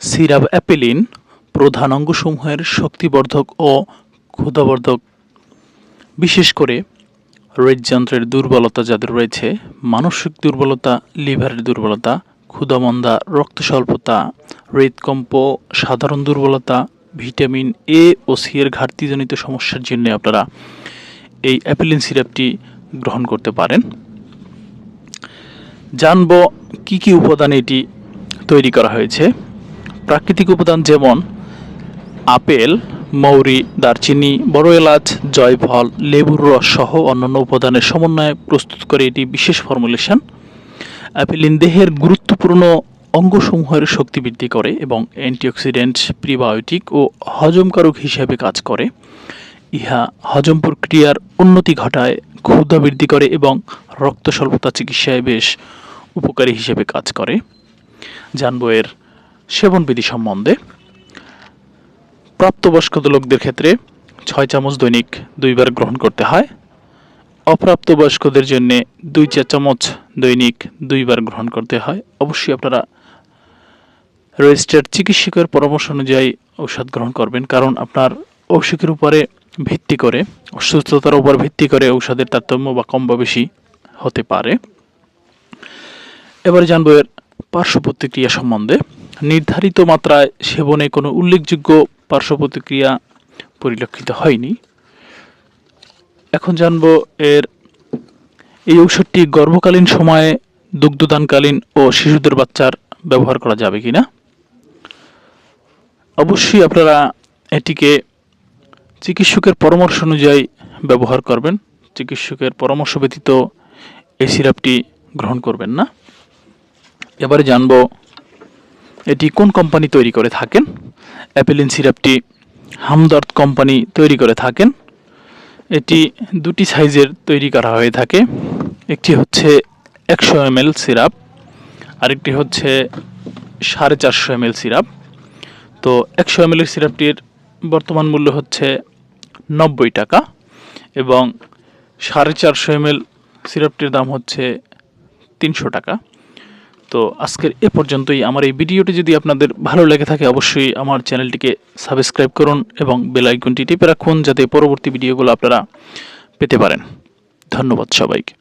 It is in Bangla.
সিরাপ অ্যাপেলিন প্রধান অঙ্গসমূহের শক্তিবর্ধক ও ক্ষুধাবর্ধক। বিশেষ করে হৃদযন্ত্রের দুর্বলতা যাদের রয়েছে, মানসিক দুর্বলতা, লিভারের দুর্বলতা, ক্ষুধামন্দা রক্ত স্বল্পতা হৃদকম্প, সাধারণ দুর্বলতা, ভিটামিন এ ও সি এর ঘাটতিজনিত সমস্যার জন্য আপনারা এই অ্যাপেলিন সিরাপটি গ্রহণ করতে পারেন। জানব কি কি উপাদানে এটি তৈরি করা হয়েছে। প্রাকৃতিক উপাদান যেমন আপেল, মৌরি, দারচিনি, বড় এলাচ, জয়ফল, লেবুর রস সহ অন্যান্য উপাদানের সমন্বয়ে প্রস্তুত করে এটি বিশেষ ফর্মুলেশন অ্যাপেলিন দেহের গুরুত্বপূর্ণ অঙ্গসমূহের শক্তি বৃদ্ধি করে এবং অ্যান্টিঅক্সিডেন্ট প্রিবায়োটিক ও হজমকারক হিসেবে কাজ করে। ইহা হজম প্রক্রিয়ার উন্নতি ঘটায়, ক্ষুধা বৃদ্ধি করে এবং রক্ত স্বল্পতা চিকিৎসায় বেশ উপকারী হিসেবে কাজ করে। জানব এর সেবনবিধি সম্বন্ধে প্রাপ্তবয়স্ক লোকদের ক্ষেত্রে ছয় চামচ দৈনিক দুইবার গ্রহণ করতে হয়। অপ্রাপ্তবয়স্কদের জন্য দুই চা চামচ দৈনিক দুইবার গ্রহণ করতে হয়। অবশ্যই আপনারা রেজিস্টার্ড চিকিৎসকের পরামর্শ অনুযায়ী ঔষধ গ্রহণ করবেন, কারণ আপনার অসুখের উপরে ভিত্তি করে, অসুস্থতার উপর ভিত্তি করে ঔষধের তারতম্য বা কম বা বেশি হতে পারে। এবারে জানব এর পার্শ্ব প্রতিক্রিয়া সম্বন্ধে নির্ধারিত মাত্রায় সেবনে কোনো উল্লেখযোগ্য পার্শ্ব প্রতিক্রিয়া পরিলক্ষিত হয়নি। এখন জানব এর এই ঔষধটি গর্ভকালীন সময়ে দুগ্ধদানকালীন ও শিশুদের বাচ্চার ব্যবহার করা যাবে কি না অবশ্যই আপনারা এটিকে চিকিৎসকের পরামর্শ অনুযায়ী ব্যবহার করবেন। চিকিৎসকের পরামর্শ ব্যতীত এই সিরাপটি গ্রহণ করবেন না। এবারে জানব এটি কোন কোম্পানি তৈরি করে থাকেন? অ্যাপেলিন সিরাপটি হামদর্দ কোম্পানি তৈরি করে থাকেন। এটি দুটি সাইজের তৈরি করা হয়ে থাকে। একটি হচ্ছে একশো এমএল সিরাপ আরেকটি হচ্ছে সাড়ে চারশো এমএল সিরাপ তো একশো এর সিরাপটির বর্তমান মূল্য হচ্ছে নব্বই টাকা এবং সাড়ে চারশো এমএল সিরাপটির দাম হচ্ছে তিনশো টাকা। তো আজকের এ পর্যন্তই। আমার এই ভিডিওটি যদি আপনাদের ভালো লেগে থাকে, অবশ্যই আমার চ্যানেলটিকে সাবস্ক্রাইব করুন এবং বেল আইকনটি টিপে রাখুন, যাতে পরবর্তী ভিডিওগুলো আপনারা পেতে পারেন। ধন্যবাদ সবাইকে।